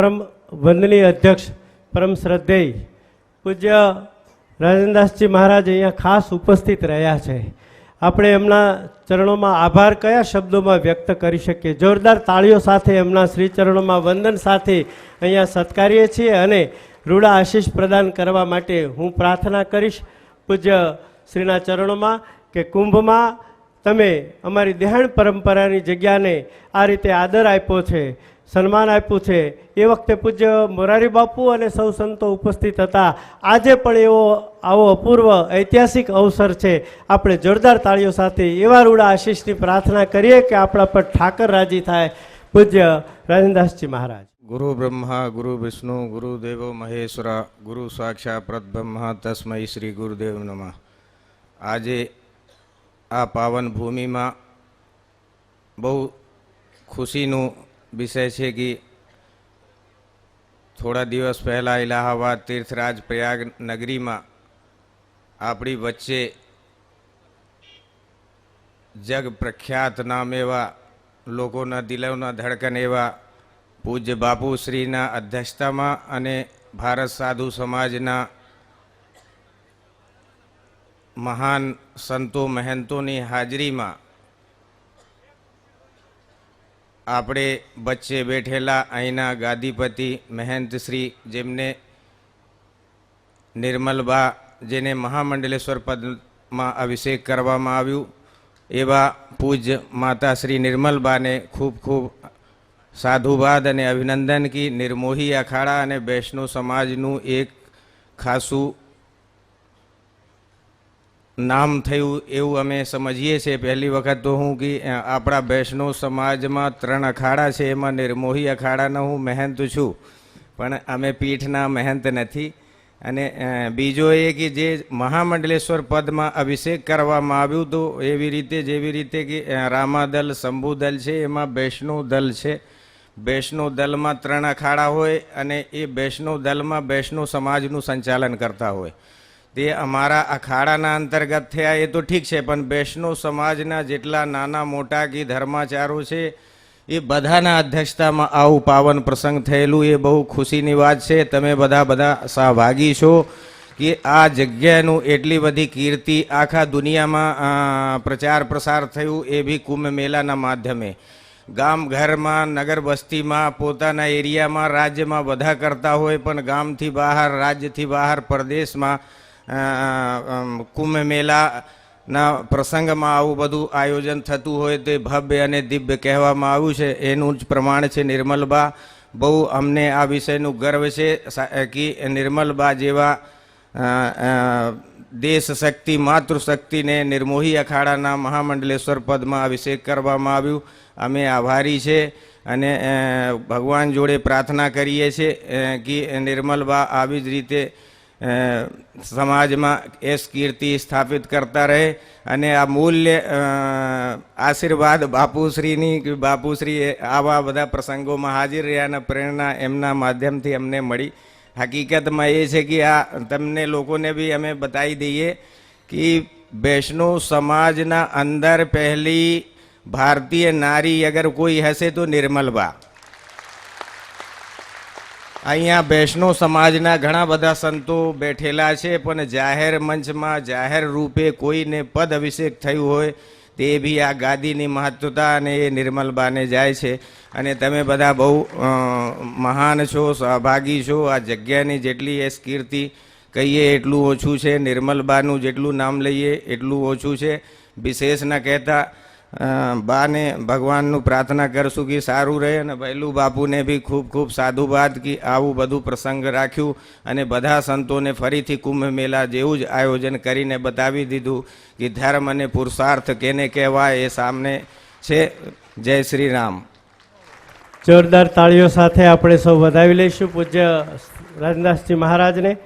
પરમ વંદનીય અધ્યક્ષ, પરમ શ્રદ્ધેય પૂજ્ય રાજનદાસજી મહારાજ અહીંયા ખાસ ઉપસ્થિત રહ્યા છે. આપણે એમના ચરણોમાં આભાર કયા શબ્દોમાં વ્યક્ત કરી શકીએ? જોરદાર તાળીઓ સાથે એમના શ્રી ચરણોમાં વંદન સાથે અહીંયા સત્કારીએ છીએ અને રૂડા આશીષ પ્રદાન કરવા માટે હું પ્રાર્થના કરીશ પૂજ્ય શ્રીના ચરણોમાં કે કુંભમાં તમે અમારી દેહાણ પરંપરાની જગ્યાને આ રીતે આદર આપ્યો છે. સન્માન આપ્યું છે. એ વખતે પૂજ્ય મોરારી બાપુ અને સૌ સંતો ઉપસ્થિત હતા. આજે પણ એવો આવો અપૂર્વ ઐતિહાસિક અવસર છે. આપણે જોરદાર તાળીઓ સાથે એવા રૂડા આશીષની પ્રાર્થના કરીએ કે આપણા પર ઠાકર રાજી થાય. પૂજ્ય રાજનદાસજી મહારાજ. ગુરુ બ્રહ્મા, ગુરુ વિષ્ણુ ગુરુદેવો મહેશ્વર, ગુરુ સાક્ષાત પરબ્રહ્મ તસ્મય શ્રી ગુરુદેવ નમઃ. આજે આ પાવન ભૂમિમાં બહુ ખુશીનું વિષય છે કે થોડા દિવસ પહેલાં ઇલાહાબાદ તીર્થરાજ પ્રયાગ નગરીમાં આપણી વચ્ચે જગ પ્રખ્યાત નામ એવા લોકોના દિલોના ધડકન એવા પૂજ્ય બાપુશ્રીના અધ્યક્ષતામાં અને ભારત સાધુ સમાજના મહાન સંતો મહંતોની હાજરીમાં આપણે વચ્ચે બેઠેલા અહીંના ગાદીપતિ મહેંતશ્રી જેમને નિર્મલબા જેને મહામંડલેશ્વર પદમાં અભિષેક કરવામાં આવ્યું, એવા પૂજ્ય માતા શ્રી નિર્મલબાને ખૂબ ખૂબ સાધુવાદ અને અભિનંદન કી. નિર્મોહી અખાડા અને વૈષ્ણવ સમાજનું એક ખાસું નામ થયું એવું અમે સમજીએ છીએ. પહેલી વખત તો હું કે આપણા વૈષ્ણવ સમાજમાં ત્રણ અખાડા છે, એમાં નિર્મોહી અખાડાનો હું મહેંત છું. પણ અમે પીઠના મહેંત નથી. અને બીજો એ કે જે મહામંડલેશ્વર પદમાં અભિષેક કરવામાં આવ્યું તો એવી રીતે, જેવી રીતે કે રામાદલ, શંભુદલ છે, એમાં વૈષ્ણવ દલ છે. વૈષ્ણવ દલમાં ત્રણ અખાડા હોય અને એ વૈષ્ણવ દલમાં વૈષ્ણવ સમાજનું સંચાલન કરતા હોય. તે અમારા અખાડાના અંતર્ગત થયા એ તો ઠીક છે, પણ વૈષ્ણવ સમાજના જેટલા નાના મોટા કે ધર્માચારો છે, એ બધાના અધ્યક્ષતામાં આવું પાવન પ્રસંગ થયેલું, એ બહુ ખુશીની વાત છે. તમે બધા બધા સહભાગી છો કે આ જગ્યાનું એટલી બધી કીર્તિ આખા દુનિયામાં પ્રચાર પ્રસાર થયું એ બી કુંભ મેળાના માધ્યમે. ગામ ઘરમાં, નગર વસ્તીમાં, પોતાના એરિયામાં, રાજ્યમાં બધા કરતા હોય, પણ ગામથી બહાર, રાજ્યથી બહાર, પ્રદેશમાં કુંભ મેળાના પ્રસંગમાં આવું બધું આયોજન થતું હોય તે ભવ્ય અને દિવ્ય કહેવામાં આવ્યું છે. એનું જ પ્રમાણ છે નિર્મલબા. બહુ અમને આ વિષયનું ગર્વ છે કે નિર્મલબા જેવા દેશ શક્તિ માતૃશક્તિને નિર્મોહી અખાડાના મહામંડલેશ્વર પદમાં અભિષેક કરવામાં આવ્યું. અમે આભારી છે અને ભગવાન જોડે પ્રાર્થના કરીએ છીએ કે નિર્મલબા આવી જ રીતે સમાજમાં એસ કીર્તિ સ્થાપિત કરતા રહે અને આ મૂલ્ય આશીર્વાદ બાપુશ્રીની બાપુશ્રી આવા બધા પ્રસંગોમાં હાજર રહ્યાના પ્રેરણા એમના માધ્યમથી અમને મળી. હકીકતમાં એ છે કે આ તમને લોકોને બી અમે બતાવી દઈએ કે વૈષ્ણવ સમાજના અંદર પહેલી ભારતીય નારી અગર કોઈ હશે તો નિર્મલબા અહીંયા વૈષ્ણવ સમાજના ઘણા બધા સંતો બેઠેલા છે, પણ જાહેર મંચમાં જાહેર રૂપે કોઈને પદ અભિષેક થયું હોય તે બી આ ગાદીની મહત્વતા અને એ નિર્મલબાને જાય છે. અને તમે બધા બહુ મહાન છો, સહભાગી છો, આ જગ્યાની જેટલી એ કીર્તિ કહીએ એટલું ઓછું છે, નિર્મલબાનું જેટલું નામ લઈએ એટલું ઓછું છે. વિશેષ ન કહેતા બાને ભગવાનનું પ્રાર્થના કરશું કે સારું રહે અને ભૈલું બાપુને બી ખૂબ ખૂબ સાધુવાદ કે આવું બધું પ્રસંગ રાખ્યું અને બધા સંતોને ફરીથી કુંભ મેળા જેવું જ આયોજન કરીને બતાવી દીધું કે ધર્મ અને પુરુષાર્થ કેને કહેવાય એ સામને છે. જય શ્રી રામ જોરદાર તાળીઓ સાથે આપણે સૌ વધાવી લઈશું. પૂજ્ય રાજનાથજી મહારાજને.